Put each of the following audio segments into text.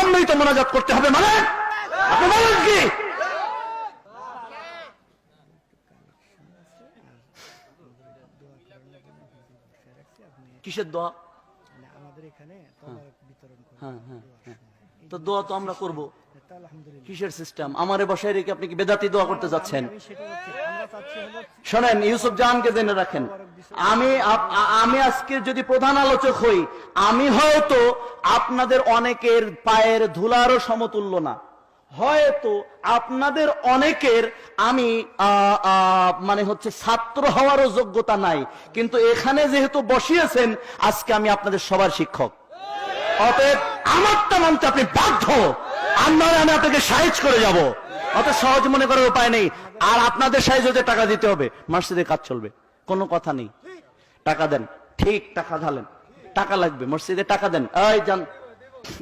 সম্মিলিত মোনাজাত করতে হবে মানে? আপনি বলেন কি? কিসের দোয়া? মানে আমাদের এখানে বিতরণ হ্যাঁ হ্যাঁ হ্যাঁ। তো দোয়া তো আমরা করব। কিসের সিস্টেম আমারে বসায় রেখে আপনি কি বেদাতি দোয়া করতে যাচ্ছেন? শোনেন ইউসুফ জাহানকে জেনে রাখেন। আমি আমি আজকে যদি প্রধান আলোচক হই, আমি হয়তো আপনাদের অনেকের পায়ের ধুলারও সমতুল্য না। হয়তো আপনাদের অনেকের আমি মানে হচ্ছে ছাত্র হওয়ারও যোগ্যতা নাই। কিন্তু এখানে যেহেতু বসিয়েছেন, আজকে আমি আপনাদের সবার শিক্ষক। অতএব আমারটা মানতে আপনি বাধ্য। আমার আমি আপনাকে সাইজ করে যাব। অত সহজ মনে করার উপায় নেই। আর আপনাদের হতে টাকা দিতে হবে মসজিদে কাজ চলবে। কোনো কথা নেই। টাকা দেন। ঠিক, টাকা ঢালেন। টাকা লাগবে, মসজিদে টাকা দেন। এই, যান।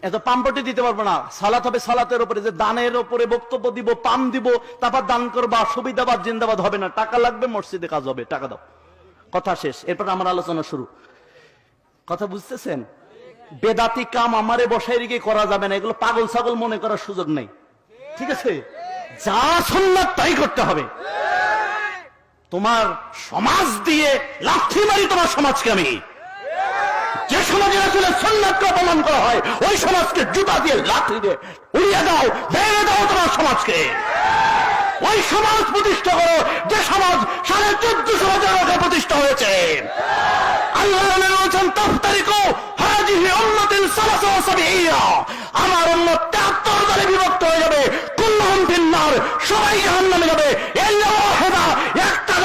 এত পাম্পটি দিতে পারব না। সালাত হবে সালাতের উপরে, যে দানের উপরে বক্তব্য দিব, পাম দিব, তারপর দান করবা সুবিধাবাদ, জিন্দাবাদ হবে না। টাকা লাগবে, মসজিদে কাজ হবে। টাকা দাও। কথা শেষ। এরপর আমার আলোচনা শুরু। কথা বুঝতেছেন? বেদাতি কাম আমারে বসাই রেখে করা যাবে না। এগুলো পাগল ছাগল মনে করার সুযোগ নেই। ঠিক আছে? যা সুন্নাত, তাই করতে হবে। তোমার সমাজ দিয়ে লাথি মারি তোমার সমাজকে আমি। যে সমাজের আসলে সন্ন্যাতকে অপমান করা হয়, ওই সমাজকে জুতা দিয়ে লাথি দিয়ে উড়িয়ে দাও ভেঙে দাও তোমার সমাজকে। ওই সমাজ প্রতিষ্ঠা করো, যে সমাজ সাড়ে চোদ্দশো বছর আগে প্রতিষ্ঠা হয়েছে। আমার উম্মত 73 দলে বিভক্ত হয়ে যাবে। কুল্লুহুম ফিন্নার সবাই জাহান্নামে যাবে। একটা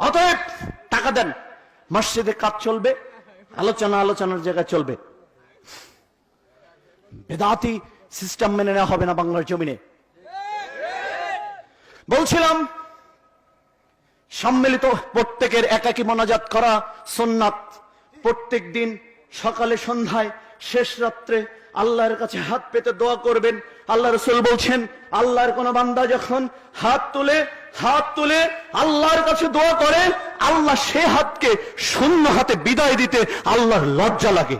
অতএব টাকা দেন। মসজিদে কাজ চলবে, আলোচনা আলোচনার জায়গায় চলবে। বেদাতি সিস্টেম মেনে নেওয়া হবে না বাংলার জমিনে। বলছিলাম, সম্মিলিত প্রত্যেকের একাকি মোনাজাত করা সোননাথ প্রত্যেক দিন সকালে, সন্ধ্যায়, শেষ রাত্রে আল্লাহর কাছে হাত পেতে দোয়া করবেন। আল্লাহ রসুল বলছেন, আল্লাহর কোন বান্দা যখন হাত তুলে হাত তুলে আল্লাহর কাছে দোয়া করে, আল্লাহ সে হাতকে শূন্য হাতে বিদায় দিতে আল্লাহর লজ্জা লাগে।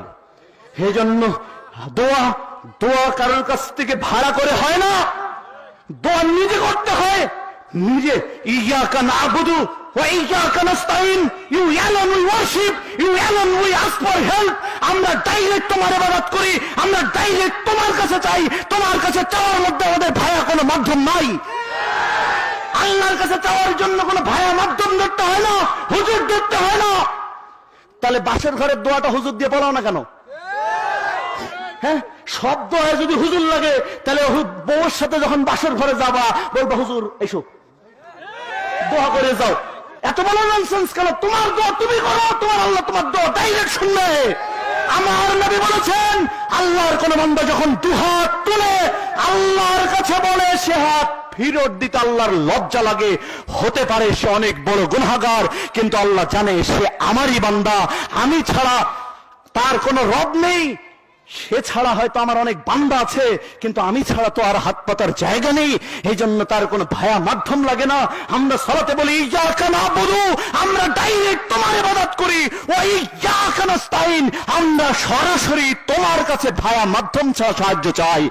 সেজন্য দোয়া দোয়া কারোর কাছ থেকে ভাড়া করে হয় না। দোয়া নিজে করতে হয়। নিজে আস্ক ফর হেল্প। আমরা তোমার কাছে চাই। তোমার কাছে চাওয়ার মধ্যে আমাদের ভায়া কোনো মাধ্যম নাই। আল্লাহর কাছে চাওয়ার জন্য কোনো ভায়া মাধ্যম ধরতে হয় না, হুজুর ধরতে হয় না। তাহলে বাসের ঘরের দোয়াটা হুজুর দিয়ে পড়াও না কেন? হ্যাঁ সব যদি হুজুর লাগে, তাহলে বউর সাথে যখন বাসর ঘরে যাবা হুজুর, এসো। দোয়া করে যাও। এত বড় ননসেন্স কেন? তোমার দোয়া তুমি করো, তোমার আল্লাহ তোমার দোয়া ডাইরেক্ট শুনবে। আমার নবী বলেছেন, আল্লাহর কোন বান্দা যখন দুহাত তুলে, আল্লাহর কাছে বলে সে হাত ফিরত দিতে আল্লাহর লজ্জা লাগে। হতে পারে সে অনেক বড় গুনাহগার, কিন্তু আল্লাহ জানে সে আমারই বান্দা। আমি ছাড়া তার কোনো রব নেই। সে ছাড়া হয়তো আমার অনেক বান্দা আছে, কিন্তু আমি ছাড়া তো আর হাত পাতার জায়গা নেই। এই জন্য তার কোনো ভায়া মাধ্যম লাগে না। আমরা সরাতে বলি আমরা ডাইরেক্ট তোমার ইবাদত করি। ওই ইয়াকা নাস্তাইন আমরা সরাসরি তোমার কাছে ভায়া মাধ্যম ছাড়া সাহায্য চাই।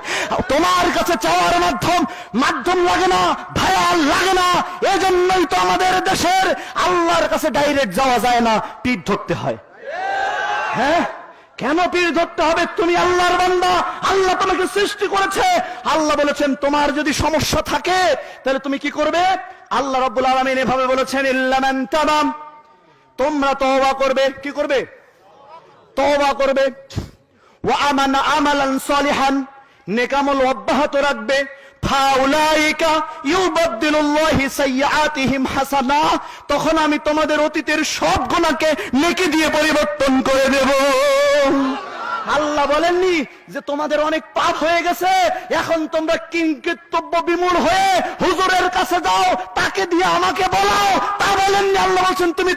তোমার কাছে চাওয়ার মাধ্যম মাধ্যম লাগে না, ভায়া লাগে না। এজন্যই তো আমাদের দেশের আল্লাহর কাছে ডাইরেক্ট যাওয়া যায় না, পিঠ ধরতে হয়। হ্যাঁ? কেন পীর ধরতে হবে? তুমি আল্লাহর বান্দা। আল্লাহ তোমাকে সৃষ্টি করেছে। আল্লাহ বলেছেন, তোমার যদি সমস্যা থাকে, তাহলে তুমি কি করবে? আল্লাহ রাব্বুল আলামিন এভাবে বলেছেন ইল্লামান তাবাম। তোমরা তওবা করবে। কি করবে? তওবা করবে। ওয়া আমানা আমালান সলিহান। নেকামল অব্যাহত রাখবে। তখন আমি তোমাদের অতীতের সব গুনাহকে নেকি দিয়ে পরিবর্তন করে দেব। আল্লাহ বলেননি যে তোমাদের অনেক পাপ হয়ে গেছে, এখন তোমরা কিংকৃতব্য বিমূল হয়ে হুজুরের কাছে যাও, তাকে দিয়ে আমাকে বলাও। তা বলেননি আল্লাহ বলছেন, তুমি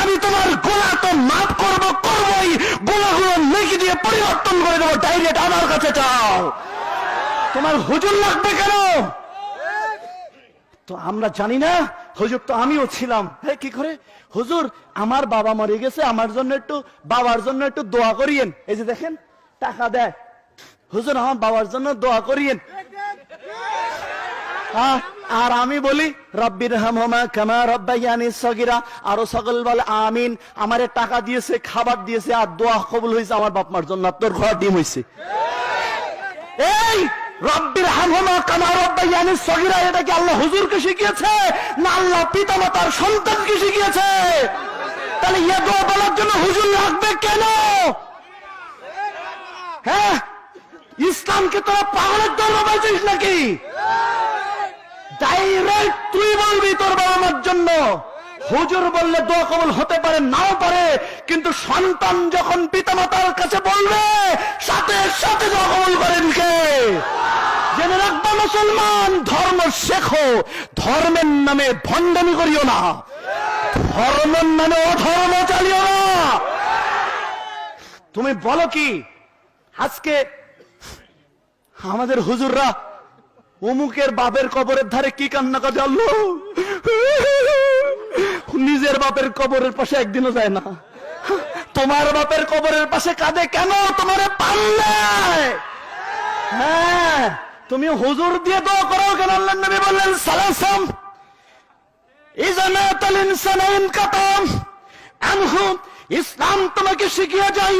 আমি তোমার গোলা তো মাফ করব, করবোই। গোলাগুলো নেকি দিয়ে পরিবর্তন করে দেবো ডাইরেক্ট আমার কাছে চাও। তোমার হুজুর লাগবে কেন? তো আমরা জানি না হুজুর তো আমিও ছিলাম। হ্যাঁ কি করে? হুজুর আমার বাবা মরে গেছে আমার জন্য একটু বাবার জন্য একটু দোয়া করিয়েন। এই যে দেখেন টাকা দেয়। হুজুর আমার বাবার জন্য দোয়া করিয়েন। হ্যাঁ, আর আমি বলি রব্বির হামহমা কামা রব্বাইয়ানি সগিরা। আরও সকল বলে আমিন। আমারে টাকা দিয়েছে খাবার দিয়েছে আর দোয়া কবুল হয়েছে আমার বাপ মার জন্য তোর ঘর ডিম হয়েছে এই! রব্বির কি হুজুর হ্যাঁ? ইসলামকে তোরা দল পাইছিস নাকি? ডাইরেক্ট তুই বলবি তোর বাবা জন্য। হুজুর বললে দোয়া কবল হতে পারে, নাও পারে, কিন্তু সন্তান যখন পিতামাতার কাছে বলবে, সাথে সাথে দোয়া কবল করেন কে? জেনে রাখবা মুসলমান, ধর্ম শেখো। ধর্মের নামে ভণ্ডামি করিও না। ধর্মের নামে অধর্ম চালিও না। তুমি বলো কি, আজকে আমাদের হুজুররা অমুকের বাপের কবরের ধারে কি কান্না করে আল্লাহ? নিজের বাপের কবরের পাশে একদিনও যায় না। তোমার বাপের কবরের পাশে কাঁদে কেন? তোমার পাল্লে হ্যাঁ। তুমি হুজুর দিয়ে দোয়া করো কেন? আল্লাহ নবী বললেন সালাসাম ইজানাতাল ইনসানা ইনকাতাম। আনহু, ইসলাম তোমাকে শিখিয়ে যায়।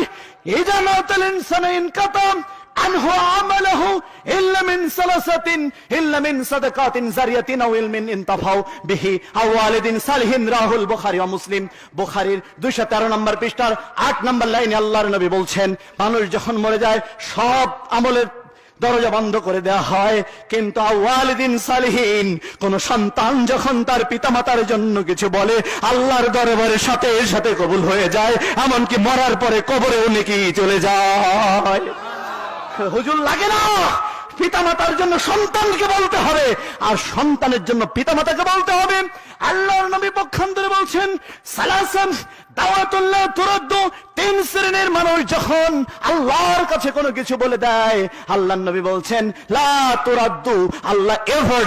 ইজানাতাল ইনসানা ইনকাতাম। আনহু আমালহু ইল্লা মিন সালাসাতিন, ইল্লা মিন সাদাকাতিন জারিয়াতিন আও ইলমিন ইনতাফাউ বিহি আও ওয়ালিদিন সালিহিন, রাহুল বুখারী ও মুসলিম। বুখারীর 213 নম্বর পৃষ্ঠার 8 নম্বর লাইনে আল্লাহর নবী বলছেন, মানুষ যখন মরে যায়, সব আমলের দরজা বন্ধ করে দেয়া হয়। কিন্তু আওয়ালিদিন সালিহীন, কোন সন্তান যখন তার পিতামাতার জন্য কিছু বলে, আল্লাহর দরবারের সাথে সাথে কবুল হয়ে যায়, এমনকি মরার পরে কবরেও নাকি চলে যায়। হুজুর লাগে না! পিতামাতার জন্য সন্তানকে বলতে হবে। আর সন্তানের জন্য পিতামাতাকে বলতে হবে। আল্লাহর নবী পক্ষান্তরে বলছেন সালাসাম দাওয়াতুল্লাহ তুরদ্দু, তিন শ্রেণির মানুষ যখন আল্লাহর কাছে কোনো কিছু বলে দেয়, আল্লাহর নবী বলছেন, লা তুরাদ্দু, আল্লাহ এভার,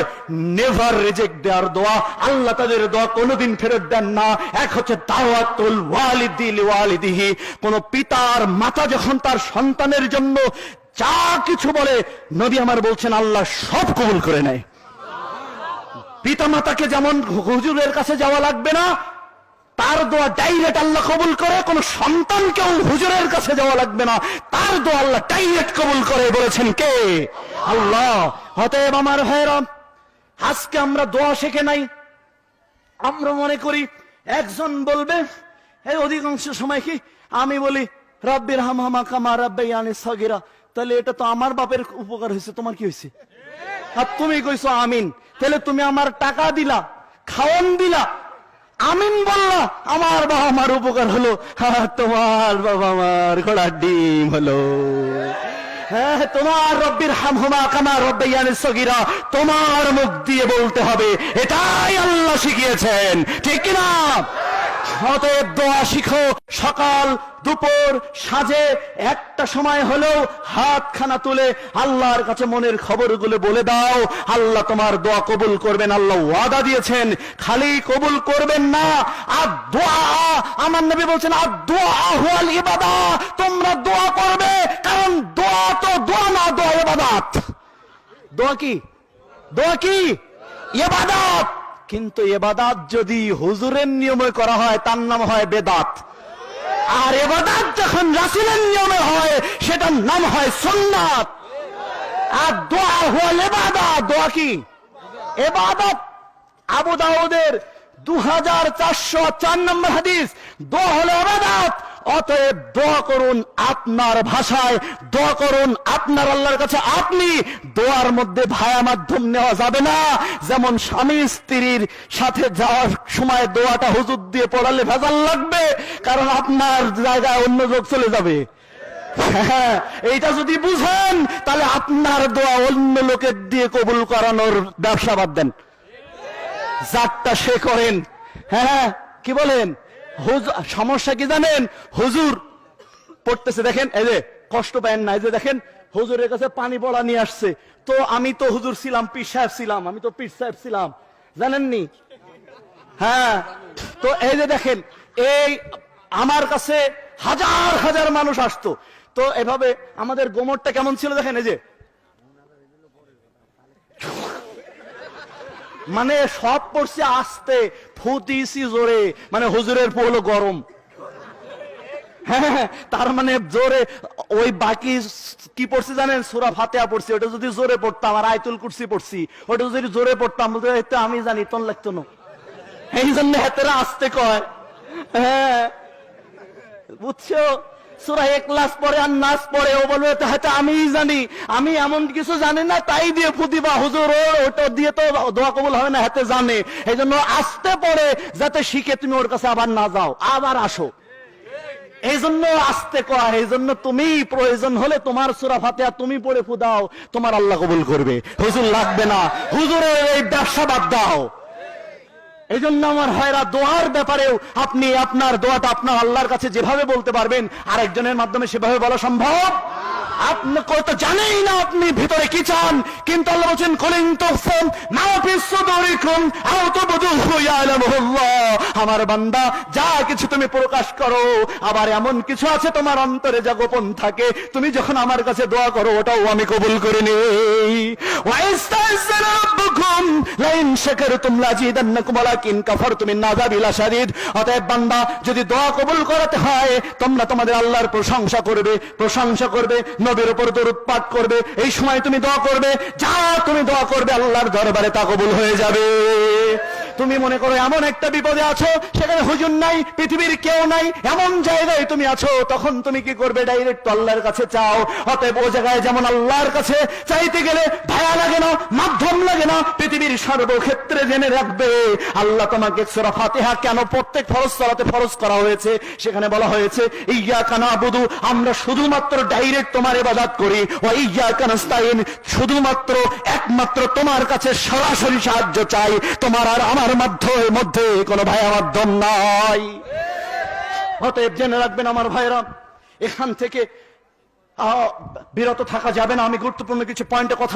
নেভার রিজেক্ট দেওয়ার দোয়া, আল্লাহ তাদের দোয়া কোনোদিন ফেরত দেন না। এক হচ্ছে দাওয়াতুল ওয়ালিদি লিওয়ালিদিহি। কোন পিতার মাতা যখন তার সন্তানের জন্য যা কিছু বলে নবী আমার বলছেন, আল্লাহ সব কবুল করে নেয়। পিতা মাতাকে যেমন হুজুরের কাছে যাওয়া লাগবে না, তার দোয়া ডাইরেক্ট আল্লাহ কবুল করে, কোন সন্তানকেও হুজুরের কাছে যাওয়া লাগবে না, তার দোয়া আল্লাহ ডাইরেক্ট কবুল করে বলেছেন কে? আল্লাহ। অতএব আমার ভাইরা আজকে আমরা দোয়া শেখে নাই। আমরা মনে করি একজন বলবে, এই অধিকাংশ সময় কি? আমি বলি, রব্বির হামহামা কামা রব্বাই আনে সগিরা। তাহলে এটা তো আমার বাপের উপকার হয়েছে। তোমার কি হয়েছে? আর তুমি কইছো আমিন। তাহলে তুমি আমার টাকা দিলা, খাওয়ান দিলা, আমিন বললা, আমার বাবা আমার উপকার হলো। আর তোমার বাবা আমার ঘোড়ার ডিম হলো। হ্যাঁ তোমার রব্বির হামহুমা কামা রব্বাইয়ানে সগিরা, তোমার মুখ দিয়ে বলতে হবে, এটাই আল্লাহ শিখিয়েছেন। ঠিক কিনা? অতএব দোয়া শিখো। সকাল, দুপুর, সাজে। একটা সময় হলেও হাতখানা তুলে আল্লাহর কাছে মনের খবরগুলো বলে দাও। আল্লাহ তোমার দোয়া কবুল করবেন, আল্লাহ ওয়াদা দিয়েছেন। খালি কবুল করবেন না। আর দোয়া আমার নবী বলছেন আর দোয়া হুয়াল ইবাদা। তোমরা দোয়া করবে, কারণ দোয়া তো দোয়া না, দোয়া ইবাদাত। দোয়া কি? দোয়া কি? ইবাদত। কিন্তু এবাদাত যদি হুজুরের নিয়মে করা হয়, তার নাম হয় বেদাত। আর এবাদাত যখন রাসুলের নিয়মে হয়, সেটার নাম হয় সুন্নাত। আর দোয়া হল এবাদা দোয়া কি? এবাদত আবু দাউদের দু হাজার চারশো চার নম্বর হাদিস, দোয়া হলো এবাদত অতএব দোয়া করুন আপনার ভাষায় দোয়া করুন আপনার আল্লাহর কাছে। আপনি দোয়ার মধ্যে ভায়া মাধ্যম নেওয়া যাবে না। যেমন স্বামী স্ত্রীর সাথে যাওয়ার সময় দোয়াটা হুজুর দিয়ে পড়ালে ভেজাল লাগবে কারণ আপনার জায়গায় অন্য লোক চলে যাবে। হ্যাঁ, এইটা যদি বুঝেন তাহলে আপনার দোয়া অন্য লোকের দিয়ে কবুল করানোর ব্যবসা বাদ দেন। যারটা সে করেন। হ্যাঁ কি বলেন? সমস্যা কি জানেন? হুজুর পড়তেছে, দেখেন, এই যে কষ্ট পায় না এই যে, দেখেন, হুজুরের কাছে পানি পড়া নিয়ে আসছে। তো আমি তো হুজুর ছিলাম, পীর সাহেব ছিলাম, আমি তো পীর সাহেব ছিলাম। জানেননি? হ্যাঁ। তো এই যে, দেখেন, এই আমার কাছে হাজার হাজার মানুষ আসতো। তো এভাবে আমাদের গোমরটা কেমন ছিল, দেখেন, এই যে মানে সব পড়ছে আসতে ফুটিছি জোরে মানে হুজুরের পোলো গরম। হ্যাঁ তার মানে জোরে, ওই বাকি কি পড়ছি জানেন? সুরা ফাতেহা পড়ছি, ওটা যদি জোরে পড়তাম, আর আয়তুল কুরসি পড়ছি, ওটা যদি জোরে পড়তাম, বলতে আমি জানি, তোর লাগতো না। এই জন্য হাতেরা আসতে কয়। হ্যাঁ বুঝছ? সুরা এক ক্লাস পরে আর নাচ পরে ও বলবে হয়তো আমিই জানি। আমি এমন কিছু জানি না, তাই দিয়ে হুজুর ওটা দিয়ে তো দোয়া কবুল না, হাতে জানে। এই জন্য আসতে পরে যাতে শিখে তুমি ওর কাছে আবার না যাও, আবার আসো। এই জন্য আসতে কয় এই জন্য তুমি প্রয়োজন হলে তোমার সুরা ফাতেহা তুমি পড়ে ফুদাও, তোমার আল্লাহ কবুল করবে। হুজুর লাগবে না। হুজুরের এই ব্যবসা বাদ দাও। এই জন্য আমার ভাইরা দোয়ার ব্যাপারেও আপনি আপনার দোয়াটা আপনার আল্লাহর কাছে যেভাবে বলতে পারবেন, আরেকজনের মাধ্যমে সেভাবে বলা সম্ভব? আপনি জানেই না আপনি ভিতরে কি চান? কিন্তু আল্লাহ বলছেন, কলিং তোফম না পিসুদরিকুম আও তুবদুহু ইয়ালামুল্লাহ আমার বান্দা, যা কিছু তুমি প্রকাশ করো, আবার এমন কিছু আছে তোমার অন্তরে যা গোপন থাকে। তুমি যখন আমার কাছে দোয়া করো, ওটাও আমি কবুল করে নেই। লাইন শাকারতুম লাজিদান্নাকুম ওয়ালাকিন কাফারতুম লাশাদীদ। অতএব বান্দা, যদি দোয়া কবুল করাতে হয়, তোমরা তোমাদের আল্লাহর প্রশংসা করবে প্রশংসা করবে। নবীর উপর দরুদ পাঠ করবে, এই সময় তুমি দোয়া করবে, যা তুমি দোয়া করবে আল্লাহর দরবারে তা কবুল হয়ে যাবে। তুমি মনে করো এমন একটা বিপদে আছো, সেখানে হুজুর নাই, পৃথিবীর কেউ নাই, এমন জায়গায় তুমি আছো, তখন তুমি কি করবে ডাইরেক্ট আল্লাহর কাছে চাও? অতএব ও জায়গায় যেমন আল্লাহর কাছে চাইতে গেলে ভায়া লাগে না, মাধ্যম লাগে না, পৃথিবীর সর্বক্ষেত্রে জেনে রাখবে। আল্লাহ তোমাকে সূরা ফাতিহা কেন প্রত্যেক ফরজ সালাতে ফরজ করা হয়েছে? সেখানে বলা হয়েছে ইয়া কানা বুধু আমরা শুধুমাত্র ডাইরেক্ট তোমার ইবাদত করি। ও ইয়া কানাস্তাইন শুধুমাত্র একমাত্র তোমার কাছে সরাসরি সাহায্য চাই। তোমার আর আমার মাধ্যমে মধ্যে কোনো ভাইয়া মাধ্যম নাই। অতএব জেনে রাখবেন আমার ভাইরা, এখান থেকে বিরত থাকা যাবে না। আমি গুরুত্বপূর্ণ কিছু পয়েন্টে কথা